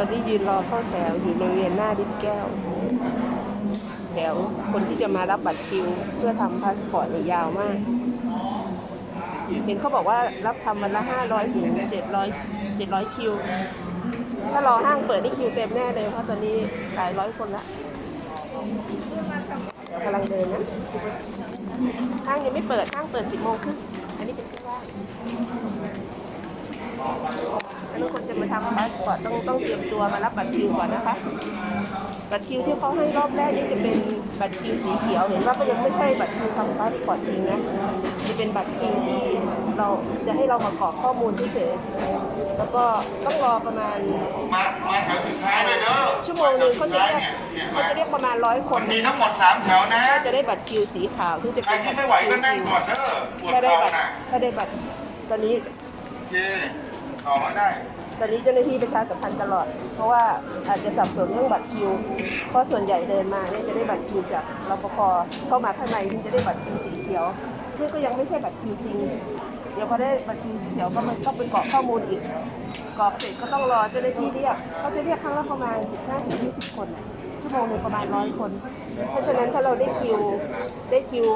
ตอนนี้ยืนรอเข้าแถวอยู่บริเวณหน้าดินแก้ว แถวคนที่จะมารับบัตรคิว เพื่อทำพาสปอร์ตเนี่ยยาวมาก เห็นเขาบอกว่ารับทำวันละห้าร้อยถึงเจ็ดร้อยเจ็ดร้อยคิว ถ้ารอห้างเปิดนี่คิวเต็มแน่เลย เพราะตอนนี้หลายร้อยคนละเดี๋ยวกำลังเดินนะห้างยังไม่เปิดห้างเปิดสิบโมงครึ่งอันนี้เป็นที่ว่าง ทุกคนจะมาทำพาสปอร์ตต้องต้องเตรียมตัวมารับบัตรคิวก่อนนะคะ บัตรคิวที่เขาให้รอบแรกนี่จะเป็นบัตรคิวสีเขียวเห็นว่าก็ยังไม่ใช่บัตรคิวทำพาสปอร์ตจริงนะจะเป็นบัตรคิวที่เราจะให้เรามากรอกข้อมูลเฉยๆแล้วก็ต้องรอประมาณมามาแถวสุดท้ายเลยเด้อชั่วโมงหนึ่งเขาจะเรียกเขาจะเรียกประมาณร้อยคมันนมีทั้งหมดสามแถวนะก็จะได้บัตรคิวสีขาวที่จะใครเป็นบัตรที่ไม่ไหวคิวก็จนั่งริงก่อนเด้อปวดถ้าได้เข่าบัตรน่ะถ้าได้บัตรตอนนี้โอเค ต่อมาได้ ตอนนี้เจ้าหน้าที่ประชาสัมพันธ์ตลอด เพราะว่าอาจจะสับสนเรื่องบัตรคิว เพราะส่วนใหญ่เดินมาเนี่ยจะได้บัตรคิวจากรปภเข้ามาข้างในถึงจะได้บัตรคิวสีเขียว ซึ่งก็ยังไม่ใช่บัตรคิวจริง เดี๋ยวพอได้บัตรคิวสีเขียวก็มันต้องไปกรอกข้อมูลอีกกรอกเสร็จก็ต้องรอเจ้าหน้าที่เรียกเขาจะเรียกครั้งละประมาณ 15-20 คนน่ะชั่วโมงหนึ่งประมาณร้อยคน เพราะฉะนั้นถ้าเราได้คิวได้คิว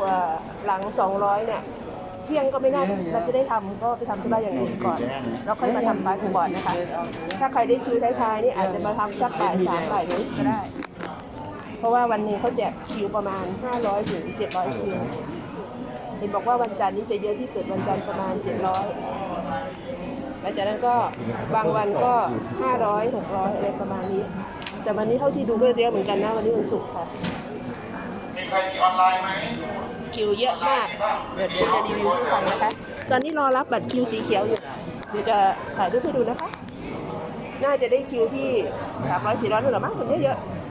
หลัง 200เนี่ย เที่ยงก็ไม่น่าเราจะได้ทำก็ไปทำธุระอย่างอื่นก่อน แล้วค่อยมาทำพาสปอร์ตนะคะ ถ้าใครได้คิวท้ายๆนี่อาจจะมาทำสักบ่ายสามบ่ายนี้ก็ได้ เพราะว่าวันหนึ่งเขาแจกคิวประมาณ 500ถึง700 คิว เห็นบอกว่าวันจันทร์นี้จะเยอะที่สุดวันจันทร์ประมาณ 700หลังจากนั้นก็บางวันก็ 500 600 อะไรประมาณนี้ แต่วันนี้เท่าที่ดูก็เยอะเหมือนกันนะวันนี้วันศุกร์ค่ะ มีใครมีออนไลน์ไหม คิวเยอะมาก เดี๋ยวเดี๋ยวจะรีวิวให้ฟังนะคะ ตอนนี้รอรับบัตรคิวสีเขียวอยู่ เดี๋ยวจะถ่ายรูปให้ดูนะคะ น่าจะได้คิวที่ 300 400นู่นหรอมั้งคนเยอะๆ